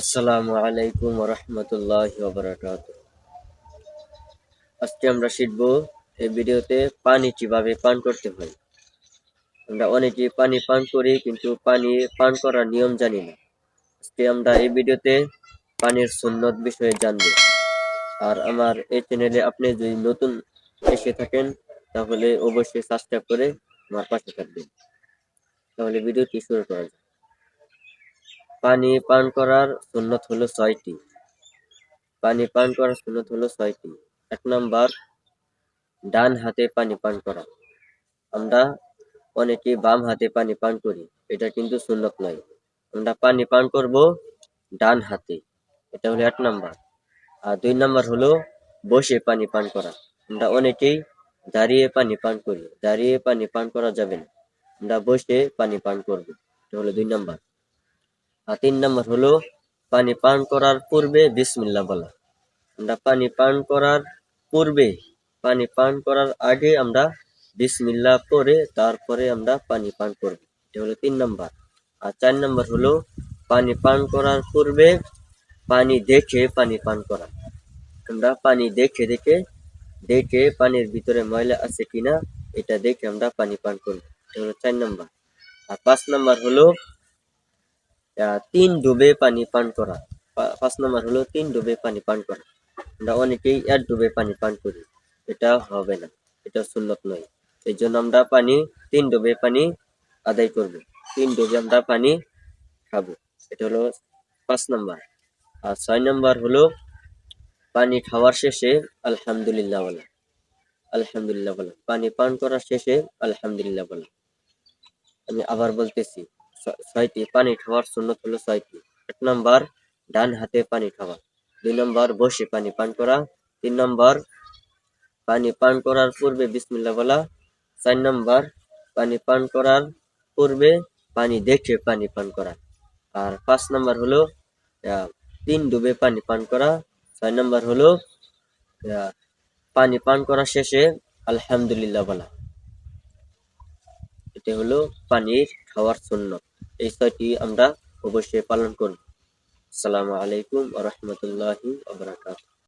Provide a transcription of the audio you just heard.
আসসালামু আলাইকুম রহমতুল্লাহ বারাকাত আজকে আমরা শিখব এই ভিডিওতে পানি কীভাবে পান করতে হয়। আমরা অনেকে পানি পান করি কিন্তু পানি পান করার নিয়ম জানি না। আজকে আমরা এই ভিডিওতে পানির সুন্নত বিষয়ে জানব। আর আমার এই চ্যানেলে আপনি যদি নতুন এসে থাকেন, তাহলে অবশ্যই সাবস্ক্রাইব করে আমার পাশে থাকবেন। তাহলে ভিডিওটি শুরু করা যাক। পানি পান করার সুন্নত হলো ছয়টি। পানি পান করার সুন্নত হলো ছয়টি। এক নাম্বার, ডান হাতে পানি পান করা। আমরা অনেকে বাম হাতে পানি পান করি, এটা কিন্তু সুন্নত নয়। আমরা পানি পান করব ডান হাতে, এটা হলো এক নাম্বার। আর দুই নাম্বার হলো বসে পানি পান করা। আমরা অনেকেই দাঁড়িয়ে পানি পান করি, দাঁড়িয়ে পানি পান করা যাবে না। আমরা বসে পানি পান করব, এটা হলো দুই নাম্বার। তিন নম্বর হলো, পানি পান করার পূর্বে বিসমিল্লা বলা। আমরা পানি পান করার পূর্বে, পানি পান করার আগে আমরা বিসমিল্লা পরে তারপরে আমরা পানি পান করব। এটা হলো তিন নম্বর। আর চার নম্বর হলো, পানি পান করার পূর্বে পানি দেখে পানি পান করা। আমরা পানি দেখে দেখে দেখে পানির ভিতরে ময়লা আছে কিনা, এটা দেখে আমরা পানি পান করব। এটা হলো চার নম্বর। আর পাঁচ নম্বর হলো তিন ডুবে পানি পান করা। পাঁচ নম্বর হলো তিন ডুবে পানি পান করা। আমরা অনেকেই এক ডুবে পানি পান করি। এটা হবে না। এটা সুন্নত নয়। এই জন্য আমরা পানি, তিন ডুবে পানি আদায় করব। তিন ডুবে আমরা পানি খাব। এটা হলো পাঁচ নম্বর। আর ছয় নম্বর হলো পানি খাওয়ার শেষে আলহামদুলিল্লাহ বলা। আলহামদুলিল্লাহ বলা। পানি পান করার শেষে আলহামদুলিল্লাহ বলা। আমি আবার বলতেছি ছয়টি, পানি খাওয়ার সুন্নত হলো ছয়টি। এক নম্বর, ডান হাতে পানি খাওয়া। দুই নম্বর, বসে পানি পান করা। তিন নম্বর, পানি পান করার পূর্বে বিসমিল্লাহ বলা। চার নম্বর, পানি পান করার পূর্বে পানি দেখে পানি পান করা। আর পাঁচ নম্বর হলো তিন ডুবে পানি পান করা। ছয় নম্বর হলো পানি পান করা শেষে আলহামদুলিল্লাহ বলা। এটা হলো পানির খাওয়ার সুন্নত। এই ছয়টি আমরা অবশ্যই পালন করব। আসসালামু আলাইকুম রহমতুল্লাহি